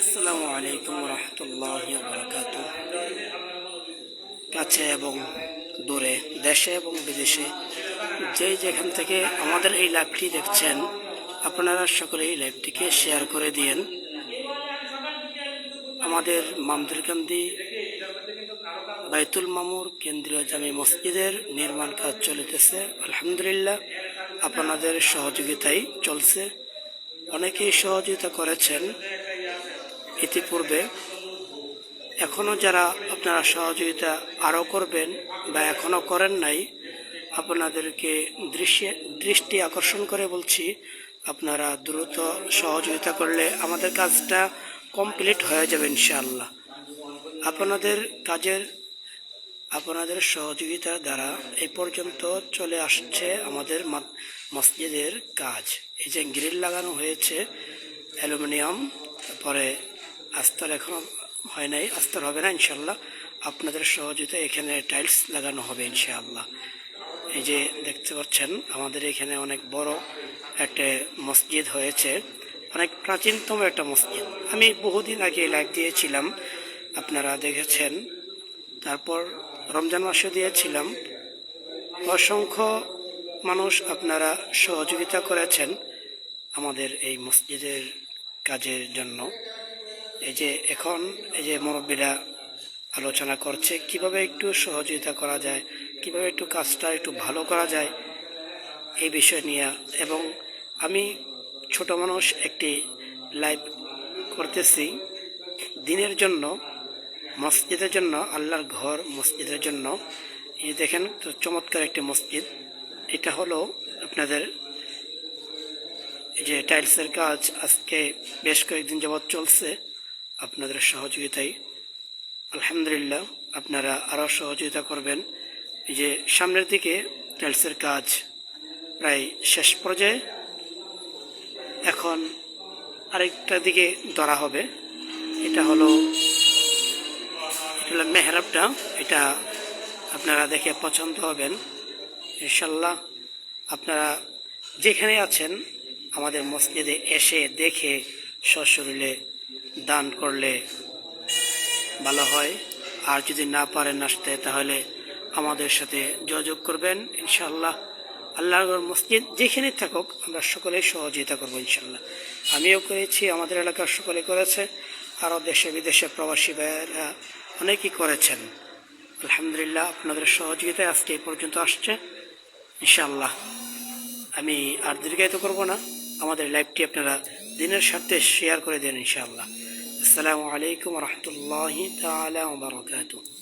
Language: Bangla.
আসসালামু আলাইকুম রহমতুল্লাহ কাছে এবং দূরে, দেশে এবং বিদেশে যে যেখান থেকে আমাদের এই লাইভটি দেখছেন, আপনারা সকলে এই লাইভটিকে শেয়ার করে দিয়েন। আমাদের মামদুরকান্দি বাইতুল মামুর কেন্দ্রীয় জামি মসজিদের নির্মাণ কাজ চলিতেছে। আলহামদুলিল্লাহ, আপনাদের সহযোগিতাই চলছে। অনেকেই সহযোগিতা করেছেন ইতিপূর্বে। এখনও যারা আপনারা সহযোগিতা আরও করবেন বা এখনও করেন নাই, আপনাদেরকে দৃশ্যে, দৃষ্টি আকর্ষণ করে বলছি, আপনারা দ্রুত সহযোগিতা করলে আমাদের কাজটা কমপ্লিট হয়ে যাবে ইনশাআল্লাহ। আপনাদের কাজের, আপনাদের সহযোগিতার দ্বারা এই পর্যন্ত চলে আসছে আমাদের মসজিদের কাজ। এই যে গ্রিল লাগানো হয়েছে, অ্যালুমিনিয়াম, তারপরে আস্তর এখনও হয় নাই, আস্তর হবে না ইনশাল্লাহ আপনাদের সহযোগিতা এখানে টাইলস লাগানো হবে ইনশাআল্লাহ। এই যে দেখতে পাচ্ছেন, আমাদের এখানে অনেক বড় একটা মসজিদ হয়েছে, অনেক প্রাচীনতম একটা মসজিদ। আমি বহুদিন আগে লাইভ দিয়েছিলাম, আপনারা দেখেছেন। তারপর রমজান মাসে দিয়েছিলাম। অসংখ্য মানুষ আপনারা সহযোগিতা করেছেন আমাদের এই মসজিদের কাজের জন্য। এই যে এখন এই যে মুরব্বীরা আলোচনা করছে, কীভাবে একটু সহযোগিতা করা যায়, কীভাবে একটু কাজটা একটু ভালো করা যায়, এই বিষয় নিয়ে। এবং আমি ছোট মানুষ একটি লাইভ করতেছি। দিনের জন্য, মসজিদের জন্য, আল্লাহর ঘর মসজিদের জন্য। এই দেখেন তো চমৎকার একটি মসজিদ। এটা হলো আপনাদের যে টাইলসের কাজ আজকে বেশ কয়েকদিন যাবৎ চলছে আপনাদের সহযোগিতায়। আলহামদুলিল্লাহ, আপনারা আরও সহযোগিতা করবেন। এই যে সামনের দিকে টাইলসের কাজ প্রায় শেষ পর্যায়ে। এখন আরেকটা দিকে ধরা হবে। এটা হলো এটা হলো মেহরাবটা। এটা আপনারা দেখে পছন্দ হবেন। ইনশাল্লাহ আপনারা যেখানে আছেন আমাদের মসজিদে এসে দেখে সশরীরে দান করলে ভালো হয়। আর যদি না পারেন আসতে, তাহলে আমাদের সাথে যোগাযোগ করবেন ইনশাল্লাহ আল্লাহর মসজিদ যেখানে থাকুক, আমরা সকলেই সহযোগিতা করব ইনশাল্লাহ আমিও করেছি, আমাদের এলাকার সকলে করেছে, আরও দেশে বিদেশে প্রবাসী ভাইয়েরা অনেকেই করেছেন। আলহামদুলিল্লাহ, আপনাদের সহযোগিতায় আজকে এই পর্যন্ত আসছে। ইনশাল্লাহ আমি আর দীর্ঘায়িত করব না। আমাদের লাইভটি আপনারা দিনের স্বার্থে শেয়ার করে দেন ইনশাআল্লাহ। আসসালামু আলাইকুম রহমতুল্লাহ তালা বারকাতুহ।